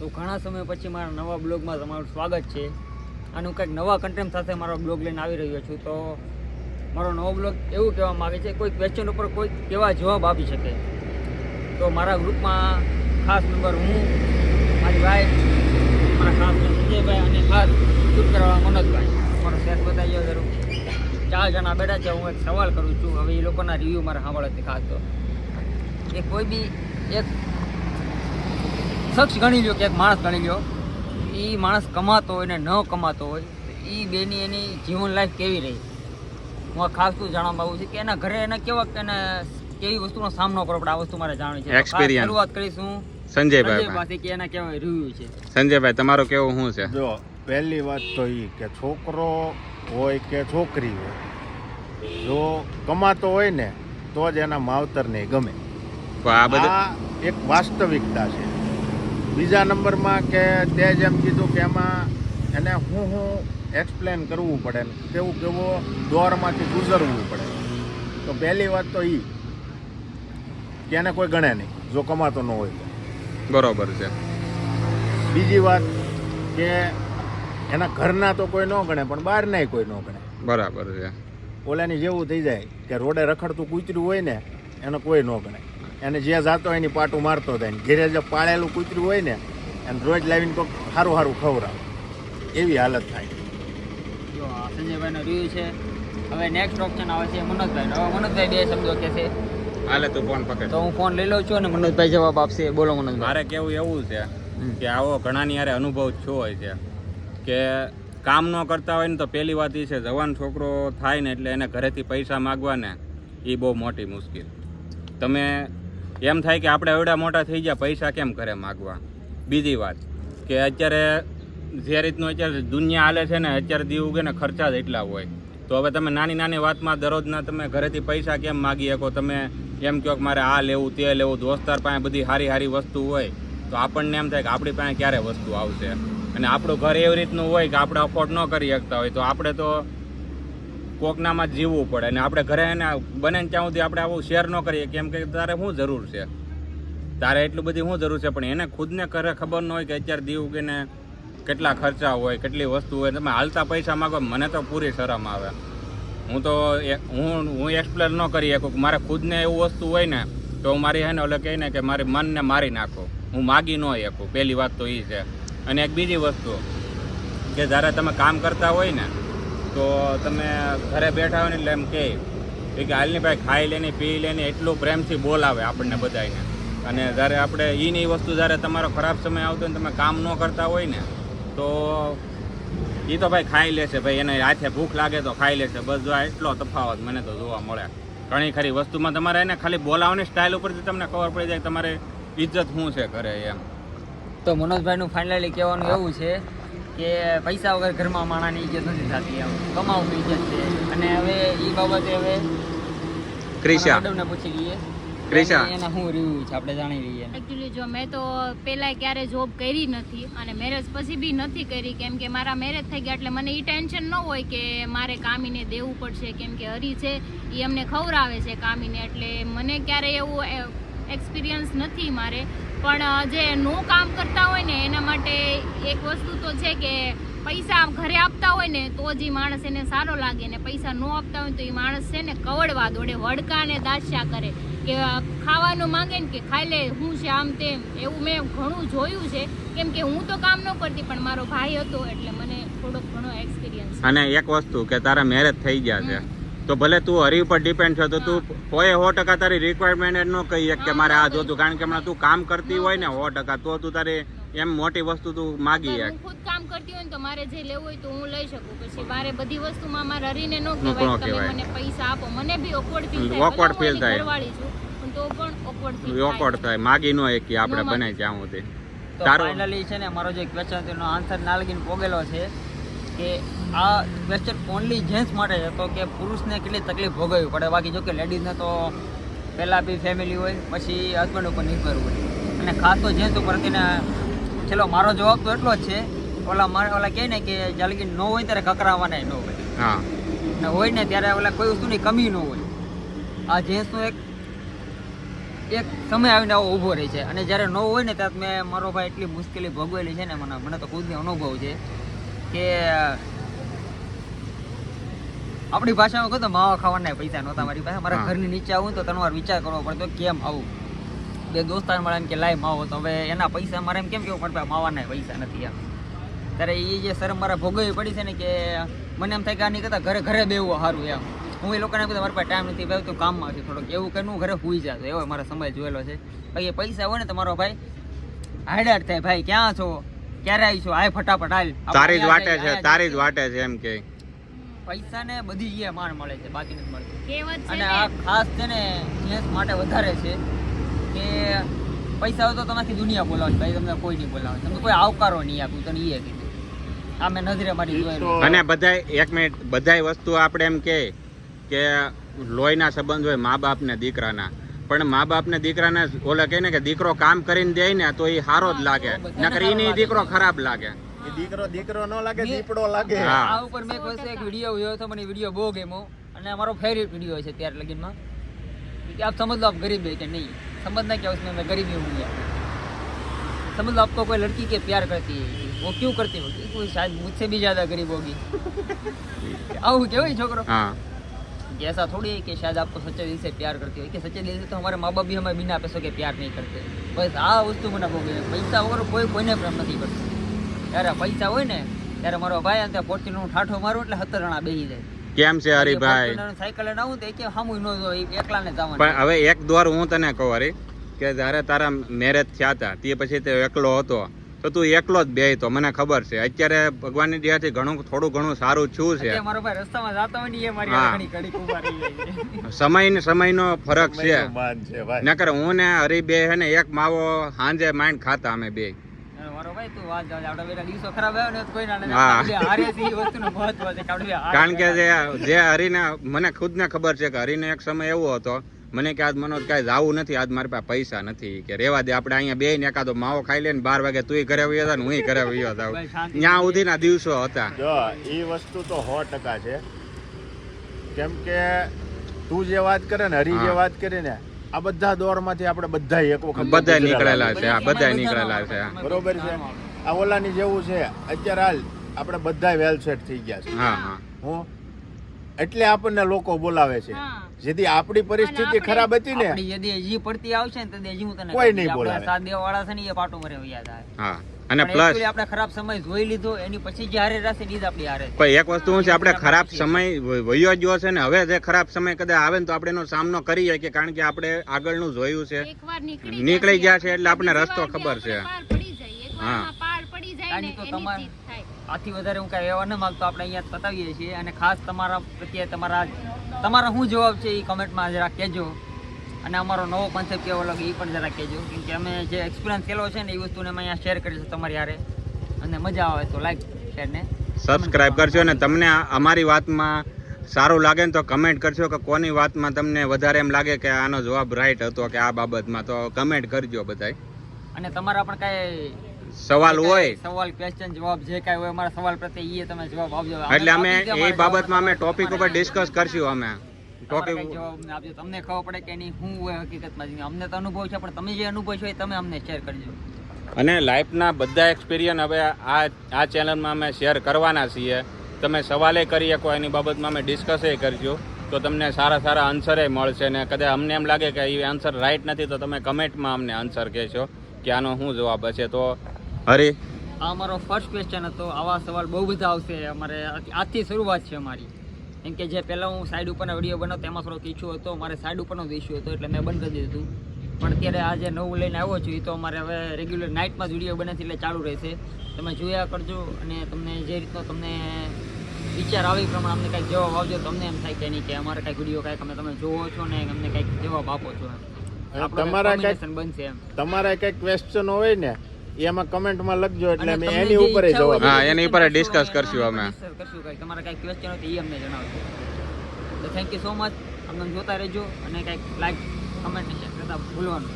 તો ઘણા સમય પછી મારા નવા બ્લોગમાં તમારું સ્વાગત છે. આનું કંઈક નવા કન્ટેન્ટ સાથે મારો બ્લોગ લઈને આવી રહ્યો છું. તો મારો નવો બ્લોગ એવું કહેવા માગે છે, કોઈ ક્વેશ્ચન ઉપર કોઈ કેવા જવાબ આપી શકે. તો મારા ગ્રુપમાં ખાસ મેમ્બર હું, મારી વાઈફ મારા ખાસ સંજયભાઈ અને ખાસ શૂટ કરવા મનોજભાઈ. મારો સેટ બતાવી જરૂર. ચાર જણા બેઠા છે, હું એક સવાલ કરું છું. હવે એ લોકોના રિવ્યૂ મારે સાંભળે છે ખાસ તો. એ કોઈ બી એક શખ્સ ગણી લ્યો કે એક માણસ ગણી લ્યો એ માણસ કમાતો હોય ને ન કમાતો હોય તો એ બેની એની જીવન લાઈફ કેવી રહી? હું આ ખાસ શું જાણવા માંગુ છું કે એના ઘરે એને કેવા એને કેવી વસ્તુનો સામનો કરવો પડે? આ વસ્તુ મારે જાણવી છે. તો Experience. શરૂઆત કરીશું સંજયભાઈ સંજય પાસે. કે એના કેવા રિવ્યુ છે? સંજયભાઈ તમારો કેવો શું છે? જો પહેલી વાત તો એ કે છોકરો હોય કે છોકરી હોય જો કમાતો હોય ને તો જ એના માવતરને ગમે. તો આ બધું આ એક વાસ્તવિકતા છે. બીજા નંબરમાં કે તે જેમ કીધું કે એમાં એને હું હું એક્સપ્લેન કરવું પડે ને કેવું કેવો દોરમાંથી ગુજરવું પડે. તો પહેલી વાત તો એ કે એને કોઈ ગણે નહીં જો કમાતો ન હોય તો. બરોબર છે. બીજી વાત કે એના ઘરના તો કોઈ ન ગણે પણ બહારના કોઈ ન ગણે. બરાબર છે. ઓલાની જેવું થઈ જાય કે રોડે રખડતું કૂતર્યું હોય ને એને કોઈ ન ગણે. એને જ્યાં જાતો હોય એની પાટું મારતો થાય ને ઘેરે જે પાળેલું કૂતરું હોય ને એને રોજ લાવીને કોઈક સારું સારું ખવડાવે. એવી હાલત થાય. જો આ સંજયભાઈનો રિવ્યુ છે. હવે નેક્સ્ટ ઓપ્શન આવે છે મનોજભાઈ હવે મનોજભાઈ બે શબ્દો કે છે. હાલે તું ફોન પકડ. તો હું ફોન લઈ લઉં છું અને મનોજભાઈ જવાબ આપશે. બોલો મનોજભાઈ. મારે કેવું એવું છે કે આવો ઘણાની યારે અનુભવ છો હોય છે. કે કામ ન કરતા હોય ને તો પહેલી વાત એ છે જવાન છોકરો થાય ને એટલે એને ઘરેથી પૈસા માગવા ને એ બહુ મોટી મુશ્કેલ. તમે એમ થાય કે આપણે એવડા મોટા થઈ ગયા, પૈસા કેમ કરે માગવા? બીજી વાત, કે અત્યારે જે રીતનું અત્યારે દુનિયા હાલે છે ને, અત્યારે દી ઉગે ને ખર્ચા જ એટલા હોય. તો હવે તમે નાની નાની વાતમાં દરરોજના તમે ઘરેથી પૈસા કેમ માગી શકો? તમે એમ કહો કે મારે આ લેવું, તે લેવું, દોસ્તાર પાસે બધી સારી સારી વસ્તુ હોય, તો આપણને એમ થાય કે આપણી પાસે ક્યારે વસ્તુ આવશે? અને આપણું ઘર એવી રીતનું હોય કે આપણે અફોર્ડ ન કરી શકતા હોય, તો આપણે તો કોકનામાં જીવવું પડે અને આપણે ઘરે એને બને ને ત્યાં સુધી આપણે આવું શેર ન કરીએ કેમ કે તારે શું જરૂર છે? તારે એટલું બધી શું જરૂર છે? પણ એને ખુદને ઘરે ખબર ન હોય કે અત્યારે દીવ કે ને કેટલા ખર્ચા હોય, કેટલી વસ્તુ હોય, તમે હાલતા પૈસા માગો મને તો પૂરી શરમ આવે. હું તો હું હું એક્સપ્લેન ન કરી શકું મારે ખુદને એવું વસ્તુ હોય ને તો હું મારી હે ને ઓલે કહે ને કે મારી મનને મારી નાખો. હું માગી ન શકું. પહેલી વાત તો એ છે. અને એક બીજી વસ્તુ કે જ્યારે તમે કામ કરતા હોય ને તો તમે ઘરે બેઠા હોય ને એટલે એમ કહે કે હાલની ભાઈ ખાઈ લેની પી લેની એટલું પ્રેમથી બોલાવે આપણને બધાને અને જ્યારે આપણે એની વસ્તુ જ્યારે તમારો ખરાબ સમય આવતો હોય ને તમે કામ ન કરતા હોય ને, તો એ તો ભાઈ ખાઈ લેશે ભાઈ, એને હાથે ભૂખ લાગે તો ખાઈ લેશે. બસ જો એટલો તફાવત મને તો જોવા મળે. ઘણી ખરી વસ્તુમાં તમારે એને ખાલી બોલાવવાની સ્ટાઇલ ઉપરથી તમને ખબર પડી જાય તમારે ઇજ્જત શું છે ઘરે એમ. તો મનોજભાઈનું ફાઇનલી કહેવાનું એવું છે કે પૈસા વગર ઘરમાં માણાની ઇજ્જત નથી થતી એમ. કમાવું ઇજ્જત છે. અને હવે એ બાબતે હવે ક્રિશા. મેડમને પૂછી લઈએ. ક્રિશા. એના શું છે? આપણે જાણી લઈએ. એકચ્યુઅલી જો મેં તો પહેલાં ક્યારે જોબ કરી નથી અને મેરેજ પછી બી નથી કરી. કેમ કે મારા મેરેજ થઈ ગયા એટલે મને એ ટેન્શન ન હોય કે મારે કામીને દેવું પડશે. કેમ કે હરી છે એ અમને ખવડાવે છે કામીને. એટલે મને ક્યારે એવું એક્સપિરિયન્સ નથી મારે. પણ જે નો કામ કરતા હોય ને એના માટે એક વસ્તુ તો છે કે પૈસા ઘરે આપતા હોય ને તો જ એ માણસ એને સારો લાગે ને પૈસા ન આપતા હોય તો એ માણસ છે ને કવડવા દોડે વડકા ને દાસ્યા કરે. કે ખાવાનું માંગે ને કે ખાઈ લે હું છે આમ તેમ એવું મેં ઘણું જોયું છે. કેમ કે હું તો કામ ન કરતી પણ મારો ભાઈ હતો એટલે મને થોડોક ઘણો એક્સપિરિયન્સ અને એક વસ્તુ કે તારા મેરેજ થઈ ગયા છે. તો ભલે તું હરી ઉપર ડિપેન્ડ છે તો તું હોય સો ટકા તારી રિક્વાયરમેન્ટ ન કહી કે મારે આ જોતું. કારણ કે હમણાં તું કામ કરતી હોય ને સો ટકા તો તું તારે એમ મોટી વસ્તુ તું માગી હું ખુદ કામ કરતી હોય ને તો મારે જે લેવું હોય તો હું લઈ શકું. પછી મારે બધી વસ્તુમાં મારે હરીને ન કહેવાય તમે મને પૈસા આપો. મને બી ઓકવર્ડ ફીલ થાય. ઓકવર્ડ એની થાય. ઘરવાળી છું તો પણ ઓકવર્ડ ફીલ થાય. ઓકવર્ડ થાય. માગી ન એક આપણે બનાવી જાઉં તે તો ફાઇનલી છે ને મારો જે ક્વેશ્ચન તેનો આન્સર ના લગીને પોગેલો છે. કે આ ક્વેશ્ચન ઓનલી જેન્ટ્સ માટે જ હતો કે પુરુષને કેટલી તકલીફ ભોગવવી પડે? બાકી જો કે લેડીઝને તો પહેલાં બી ફેમિલી હોય પછી હસબન્ડ ઉપર નિર્ભર હોય. અને ખાસ તો જેન્ટ્સ ઉપર તેને ચલો મારો જવાબ તો એટલો જ છે ઓલા મારે ઓલા કહે ને કે જ્યાં લગી ન હોય ત્યારે કકરાવાના ન હોય. હા. ને હોય ને ત્યારે ઓલા કોઈ વસ્તુની કમી ન હોય. આ જેન્ટ્સનું એક એક સમય આવીને આવો ઊભો રહે છે. અને જ્યારે ન હોય ને ત્યારે મેં મારો ભાઈ એટલી મુશ્કેલી ભોગવેલી છે ને મને મને તો ખુદને અનુભવ છે. કે આપણી ભાષામાં કહું તો માવા ખાવાના પૈસા નહોતા મારી પાસે. મારા ઘરની નીચે આવું તો તને વાર વિચાર કરવો પડતો કેમ આવું? બે દોસ્તાર મળે એમ કે લાય માવો તો. હવે એના પૈસા મારે એમ કેમ કેવું? પડે માવાના પૈસા નથી એમ. ત્યારે એ જે શરમ મારા ભોગવવી પડી છે ને કે મને એમ થાય કે આ નહીં કરતા ઘરે ઘરે બેવું સારું એમ. હું એ લોકોને કીધું મારી પાસે ટાઈમ નથી ભાઈ તું કામમાં છે થોડોક. એવું કે હું ઘરે હોઈ જતો એવો મારો સમય જોયેલો છે. ભાઈ એ પૈસા હોય ને તમારો ભાઈ હાઈડાટ થાય. ભાઈ ક્યાં છો? ક્યારે આવીશું? આય ફટાફટ હાલ. તારી જ વાટે છે તારી જ વાટે છે એમ કે. પૈસા ને બધી જે માન મળે છે બાકી નથી મળતું. કહેવત છે અને આ ખાસ છે ને જેન્ટ્સ માટે વધારે છે કે પૈસા હોય તો તમારી દુનિયા બોલાવે ભાઈ તમને કોઈ નહીં બોલાવે. તમને કોઈ આવકારો નહીં આપ્યું તને એ કીધું આ મેં નજરે મારી જોયેલું. અને બધાય એક મિનિટ બધાય વસ્તુ આપણે એમ કે કે લોહીના સંબંધ હોય મા બાપ ને દીકરાના. પણ મા બાપ ને દીકરાને ઓલે કહે ને કે દીકરો કામ કરીને દે ને તો એ સારો જ લાગે નકર એની દીકરો ખરાબ લાગે એ દીકરો દીકરો ન લાગે મેં- દીપડો લાગે હા. આ ઉપર મેં એક વખતે એક વિડીયો જોયો હતો મને વિડીયો બહુ ગમ્યો અને મારો ફેવરેટ વિડીયો છે ત્યાર લગીનમાં कि आप समझ लो आप गरीब है कि नहीं समझना क्या उसमें मैं गरीबी हूँ या समझ लो आपको कोई लड़की के प्यार करती है वो क्यों करती होगी कोई शायद मुझसे भी ज्यादा गरीब होगी આવું કેવું છોકરો હા कि ऐसा थोड़ी है कि शायद आपको सच्चे दिल से प्यार करती हो कि सच्चे दिल से तो हमारे माँ बाप भी हमें बिना पैसों के प्यार नहीं करते बस આ વસ્તુ મને બહુ ગમે પૈસા વગર કોઈ કોઈને પ્રેમ નથી કરતું ત્યારે પૈસા હોય ને ત્યારે મારો ભાઈ અને ફોર્ચ્યુનર હું ઠાઠો મારું એટલે સત્તર જણા બેસી જાય કેમ છે હરિભાઈ સાયકલ લઈને આવું તો એ કે હામું ન જો એકલા ને જવાનું પણ હવે એક દોર હું તને કહું હરી કે જ્યારે તારા મેરેજ થયા હતા તે પછી તે એકલો હતો તો તું એકલો જ બેહતો મને ખબર છે. અત્યારે ભગવાનની દયાથી ઘણું થોડું ઘણું સારું છું છે. સમય મારો ભાઈ રસ્તામાં જાતો હોય ને એ મારી. સમય ને સમયનો ફરક છે. નકર હું ને હરી બે હે ને એક માવો હાંજે માંડ ખાતા અમે બે. તું ને તો ના બે કારણ કે જે જે હરીને મને ખુદને ખબર છે કે હરીને એક સમય એવો હતો મને કે આજ મનોજ કાંઈ જવું નથી આજ મારી પાસે પૈસા નથી કે રેવા દે આપણે અહીંયા બે ને એકાદો માવો ખાઈ લે ને બાર વાગે તું ઘરે વયો હતા ને હુંય ઘરે વયો હતા ત્યાં સુધીના દિવસો હતા. જો એ વસ્તુ તો સો ટકા છે. કેમ કે તું જે વાત કરે ને હરી જે વાત કરી ને આ બધા દોરમાંથી આપણે બધા એક વખત બધાય નીકળેલા છે આ બધાય નીકળેલા છે બરોબર છે? આ ઓલાની જેવું છે. અત્યારે હાલ આપણે બધા વેલ સેટ થઈ ગયા છે. હા હા. હું? એટલે આપણને લોકો બોલાવે છે. હા. જેથી આપણી પરિસ્થિતિ ખરાબ હતી ને આપણી પડતી આવશે ને તો હજી હું તને કોઈ નહીં કે આપણા બોલાવે. સાથ દેવા વાળા છે ને એ પાટો મરે વયા જાય હા અને પ્લસ આપણે ખરાબ સમય જોઈ લીધો એની પછી જે હારે રહેશે ને આપણી હારે પણ એક વસ્તુ શું છે આપણે ખરાબ સમય વયો ગયો છે ને હવે જે ખરાબ સમય કદાચ આવે ને તો આપણે એનો સામનો કરી શકીએ કારણ કે આપણે આગળનું જોયું છે નીકળી નીકળી ગયા છે એટલે આપણને રસ્તો ખબર છે. આપણે પાર પડી જાય. એકવારમાં હા. પાર પડી જાય ને આની તો તમારે- આથી વધારે હું કઈ એવા ન માંગતો આપણે અહીંયા બતાવીએ પતાવીએ છીએ અને ખાસ તમારા પ્રત્યે તમારા તમારા શું જવાબ છે એ કમેન્ટમાં જરા કહેજો. અને અમારો નવો કોન્સેપ્ટ કેવો લાગે એ પણ જરા કહેજો. કેમ કે અમે જે એક્સપિરિયન્સ કેલો છે ને એ વસ્તુને અમે અહીંયા શેર કરીશું તમારી હારે. અને મજા આવે તો લાઈક શેર ને સબસ્ક્રાઇબ કરજો અને તમને અમારી વાતમાં સારું લાગે ને તો કમેન્ટ કરજો કે કોની વાતમાં તમને વધારે એમ લાગે કે આનો જવાબ રાઈટ હતો કે આ બાબતમાં. તો કમેન્ટ કરજો બધાય. અને તમારા પણ કાંઈ સવાલ હોય. સવાલ ક્વેશ્ચન જવાબ જે કાંઈ હોય અમારા સવાલ પ્રત્યે એ તમે જવાબ આપજો. એટલે અમે એ બાબતમાં અમે ટોપિક ઉપર ડિસ્કસ કરશું અમે. ટોપિક જવાબ આપજો. તમને ખબર પડે કે એની શું હોય હકીકતમાં અમને તો અનુભવ છે પણ તમે જે અનુભવ છો એ તમે અમને શેર કરજો. અને લાઈફના બધા એક્સપિરિયન્સ હવે આ આ ચેનલમાં અમે શેર કરવાના છીએ. તમે સવાલે કરી શકો એની બાબતમાં અમે ડિસ્કસે કરજો. તો તમને સારા સારા આન્સરે મળશે. ને કદાચ અમને એમ લાગે કે એ આન્સર રાઈટ નથી તો તમે કમેન્ટમાં અમને આન્સર કહેશો કે આનો શું જવાબ હશે. તો હરી આ અમારો ફર્સ્ટ ક્વેશ્ચન હતો. આવા સવાલ બહુ બધા આવશે. અમારે આથી- આજથી શરૂઆત છે અમારી. કેમ કે જે પહેલાં હું સાઈડ ઉપરનો વીડિયો બનાવતો એમાં થોડોક ઇશ્યુ હતો. મારે સાઈડ ઉપરનો જ ઇશ્યુ હતો એટલે મેં બંધ કરી દીધું. પણ અત્યારે આ જે નવું લઈને આવ્યો છું એ તો અમારે હવે રેગ્યુલર નાઇટમાં જ વીડિયો બને છે એટલે ચાલુ રહેશે. તમે જોયા કરજો અને તમને જે રીતનો તમને વિચાર આવે પ્રમાણે અમને કંઈક જવાબ આવજો તમને એમ થાય કે નહીં કે અમારે કંઈક વીડિયો કંઈક અમે તમે જોવો છો ને અમને કાંઈક જવાબ આપો છો તમારા કાંઈક- બનશે એમ. તમારા કંઈક ક્વેશ્ચન હોય ને એમાં કમેન્ટમાં લખજો એટલે અમે એની ઉપર જવાબ હા, એની ઉપર ડિસ્કસ કરશું અમે. કરશું કઈ. તમારા કઈ ક્વેશ્ચન હોય તો એ અમને જણાવજો. તો થેન્ક યુ સો મચ અમને જોતા રહેજો અને કાંઈક લાઈક કમેન્ટ કરતા ભૂલવાનું.